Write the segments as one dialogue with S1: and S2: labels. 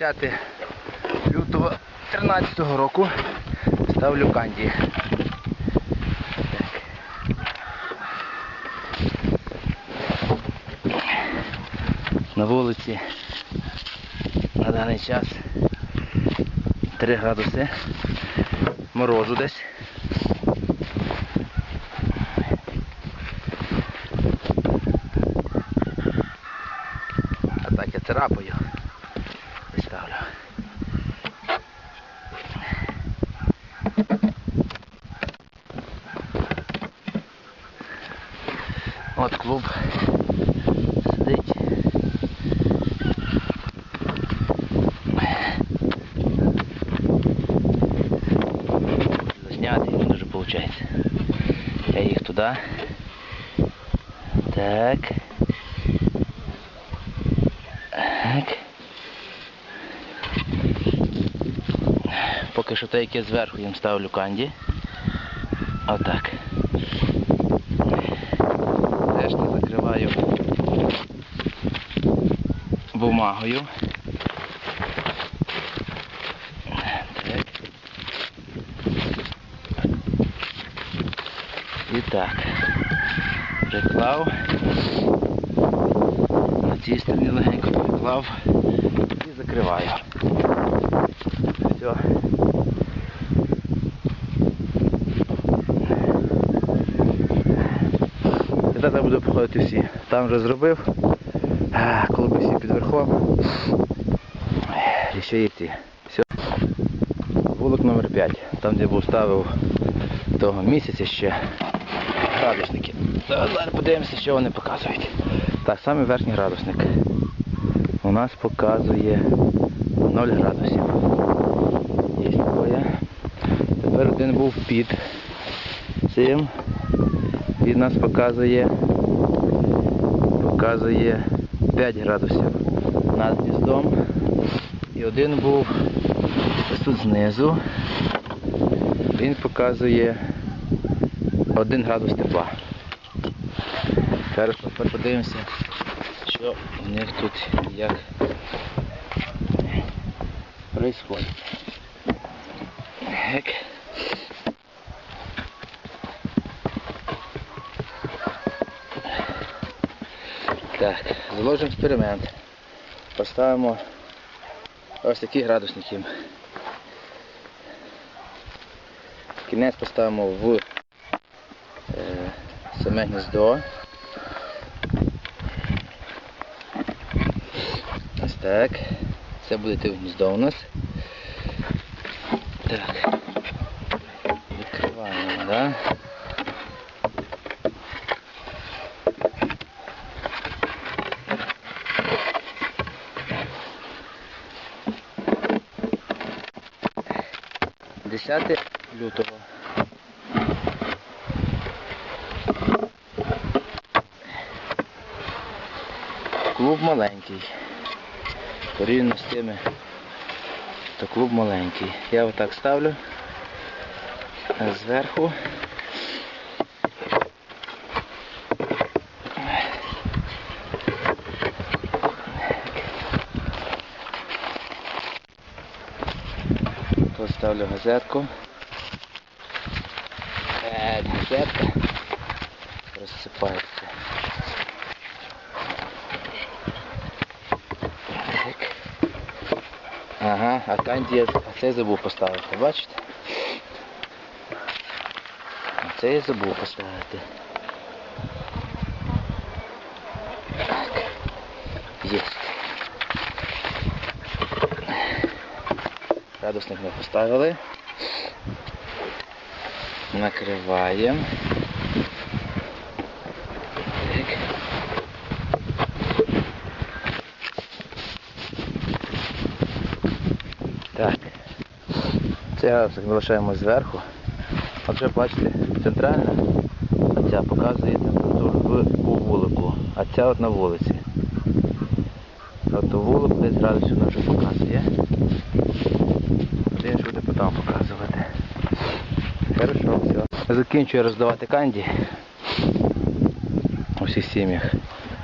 S1: 10 лютого 13 року ставлю канді. На вулиці на даний час 3 градуси морозу десь. А так я царапаю ставлю. От клуб сидить. Засняти не дуже виходить. Я їх туди. Так. Так. Поки що те, яке зверху їм ставлю канді. Отак. Решта закриваю бумагою. Так. І так. Приклав. На цій стороні легенько приклав і закриваю. Все. Зараз буду обходити всі. Там вже зробив. Коли ми всі під верхом. І ще йти. Все. Вулик номер 5. Там де був ставив того місяця ще градусники. Зараз подивимося, що вони показують. Так, саме верхній градусник. У нас показує 0 градусів. Є такое. Тепер один був під цим. Він нас показує показує 5 градусів над гніздом. І один був ось тут знизу. Він показує 1 градус тепла. Зараз подивимося, що у них тут як происходит. Так. Так, заложимо експеримент. Поставимо ось такі градусники. Кінець поставимо в е, саме гніздо. Ось так. Це буде в гніздо у нас. Так. Відкриваємо, да? Десяте лютого. Клуб маленький. Порівняно з тими, то клуб маленький. Я отак ставлю зверху. Тут ставлю газетку. Е, газетка розсипається. Ага, а канді я а це забув поставити, бачите? А це я забув поставити. Так. Єсть. Градусник ми поставили. Накриваємо. Так. Так. Це градусник ми лишаємо зверху. А вже бачите, центральна, а ця показує температуру у вулику, а ця от на вулиці. От у вулику десь градусів вже показує. Один буде потім показувати. Хорошо, все. Закінчую роздавати канді у всіх сім'ях.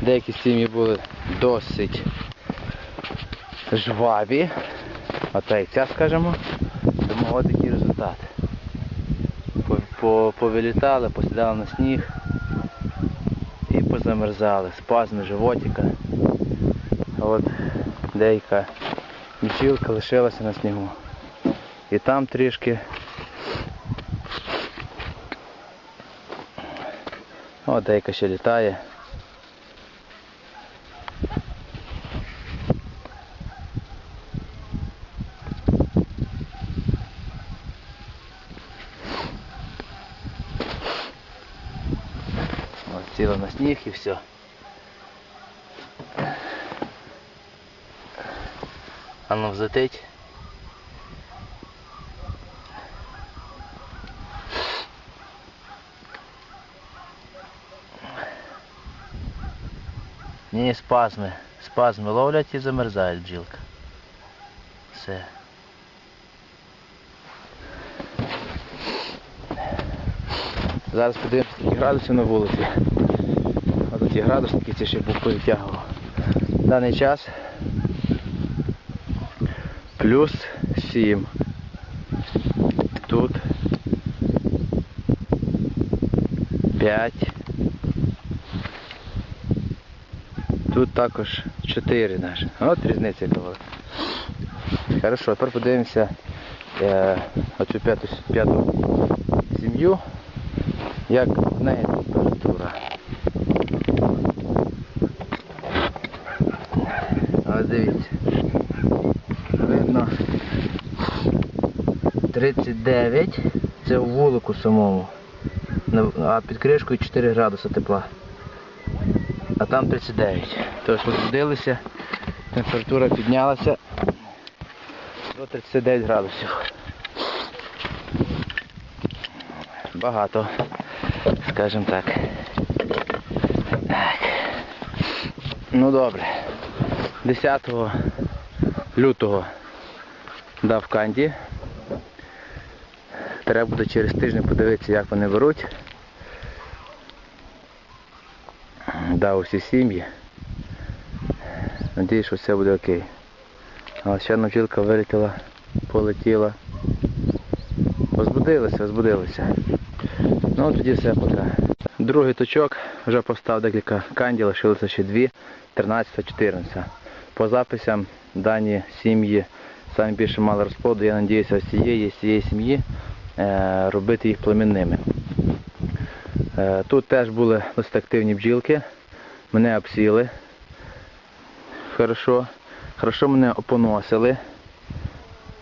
S1: Деякі сім'ї були досить жваві. Ота і ця, скажімо. Тому от такий результат. По- по- Повилітали, посідали на сніг і позамерзали. Спазми животика. От деяка бджілка лишилася на снігу. І там трішки. О, деяка ще літає. Ось сіла на сніг і все. А ну взлетить. Ні, спазми. Спазми ловлять і замерзає бджілка. Все. Зараз подивимося, скільки градусів на вулиці. Тут є градусники, це ще був повитягував. В даний час плюс 7. Тут 5. Тут також 4 наші. От різниця велика. Хорошо, тепер подивимося е, оцю п'яту, п'яту сім'ю, як в неї температура. Ось дивіться. Видно 39, це у вулику самому. А під кришкою 4 градуси тепла. А там 39. Тож розбудилися, температура піднялася до 39 градусів. Багато, скажімо так. Так. Ну добре. 10 лютого дав канді. Треба буде через тиждень подивитися, як вони беруть. Дав усі сім'ї. Надіюсь, що все буде окей. Але ще одна бджілка вилетіла, полетіла. Возбудилися, возбудилися. Ну тоді все пока. Другий точок, вже постав декілька канді, лишилося ще дві, 13 14 По записям дані сім'ї саме більше мали розплоду, я сподіваюся, з цієї, цієї сім'ї е, робити їх племінними. Е, тут теж були досить активні бджілки, мене обсіли. Хорошо. Хорошо мене опоносили.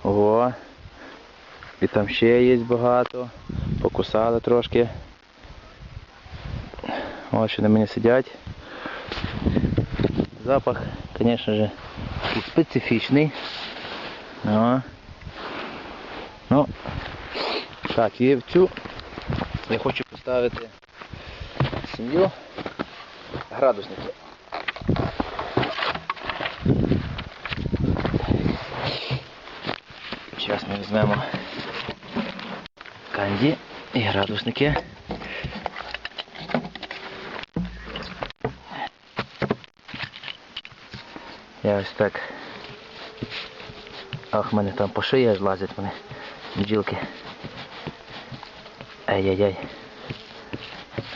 S1: О. І там ще є багато. Покусали трошки. Ось що на мені сидять. Запах, звісно ж, специфічний. О. Ну, так, і в цю я хочу поставити сім'ю градусники. Зараз ми візьмемо канді і градусники. Я ось так. Ах, мене там по шиї аж лазять мене бджілки. Ай-яй-яй.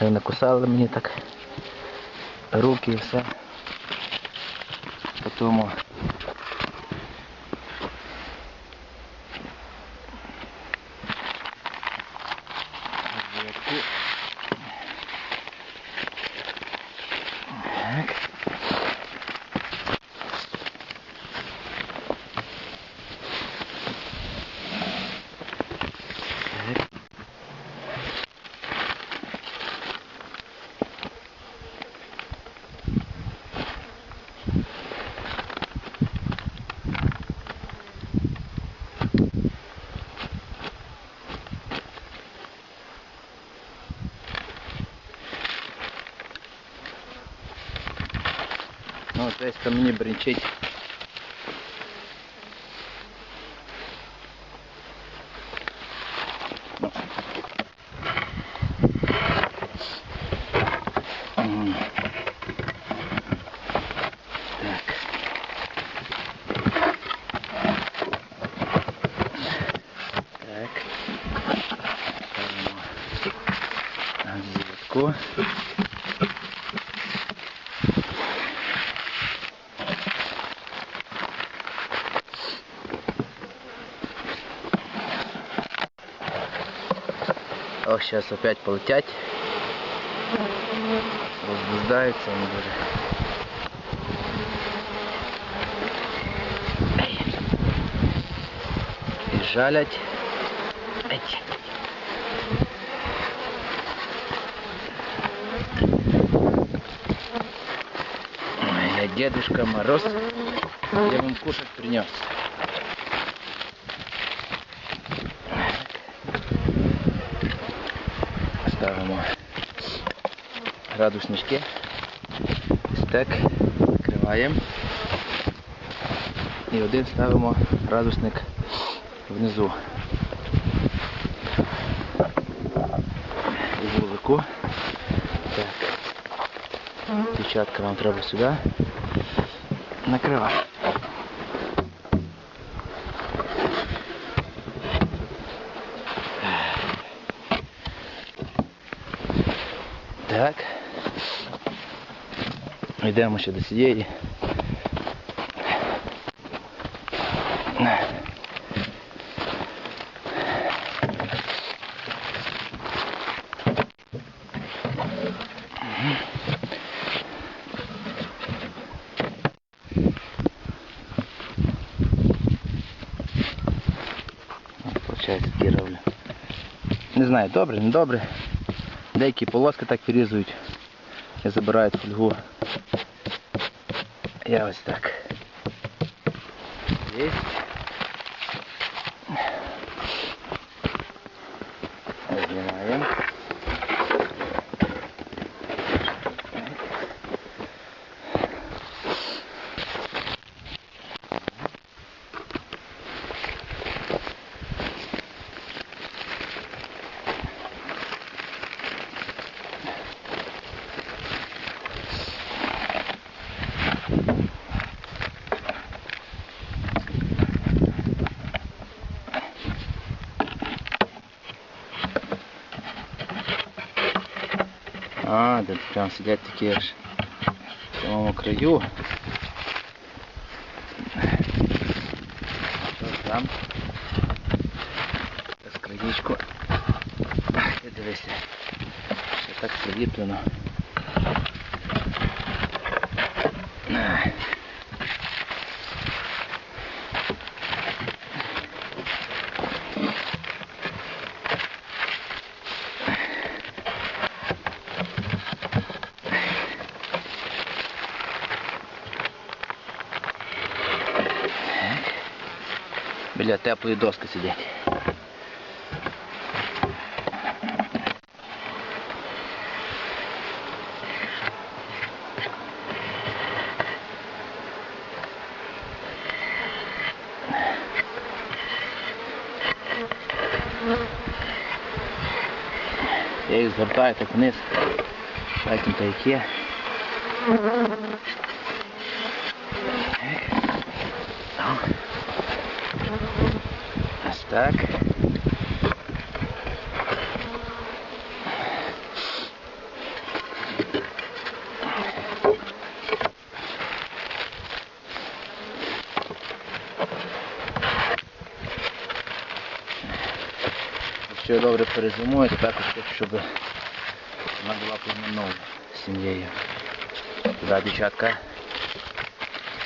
S1: Вони накусали мені так руки і все. Тому. Так. Ну, от десь там мені бринчить. О, сейчас опять полетять. Возбуждаются они даже. Жалять. Я Дедушка Мороз, я вам кушать принес. Градуснички, стек, накриваємо. І один ставимо градусник внизу. У вулику. Так. Дівчатка, вам треба сюди. Накривати. Так. Йдемо ще до цієї. Не знаю, добре, не добре. Деякі полоски так вирізують і забирають фольгу. Я ось так. Есть. Тут прям сидять такі аж в самому краю. Що там? З краєчку. Ти дивися. Все так приліплено. Біля теплої доски сидять. Я їх згортаю так вниз. Так їм та як є. так. Якщо я добре перезимую, то також хочу, щоб вона була племенною з сім'єю. Туди дівчатка.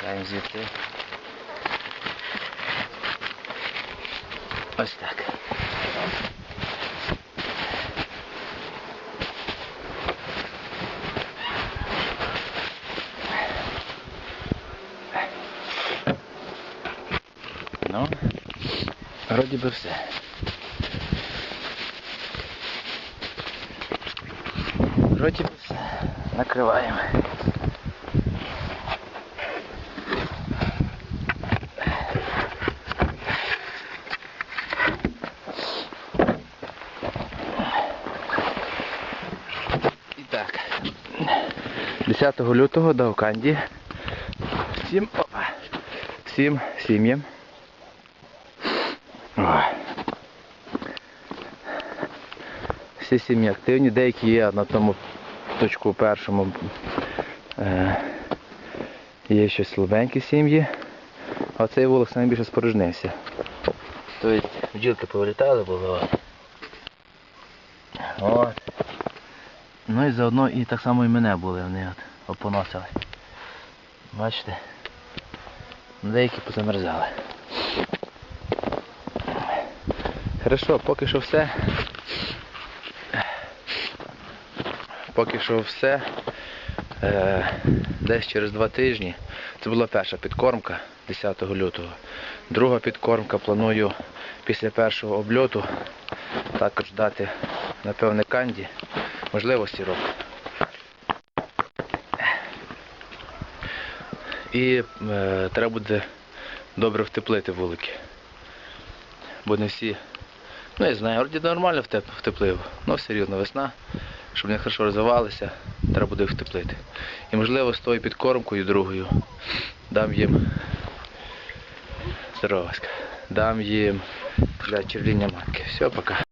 S1: Даємо звідти. Ось так. Ну, вроді би все. Вроді би все. Накриваємо. 10 лютого дав канді. Всім опа. Всім сім'ям. Всі сім'ї активні, деякі є на тому точку першому. Е, є ще слабенькі сім'ї, а цей вулик найбільше спорожнився. Тобто бджілки повилітали було. От. Ну і заодно і так само і мене були, вони от опоносили. Бачите? Деякі позамерзали. Хорошо, поки що все. Поки що все. Е, десь через два тижні. Це була перша підкормка 10 лютого. Друга підкормка планую після першого обльоту також дати, напевне, канді, можливо, сірок. І е, треба буде добре втеплити вулики. Бо не всі. Ну я знаю, вроді нормально втеп, втеплив, але все рівно весна, щоб вони хорошо розвивалися, треба буде їх втеплити. І можливо з тою підкормкою другою дам їм здороваська. Дам їм для червіння матки. Все, пока.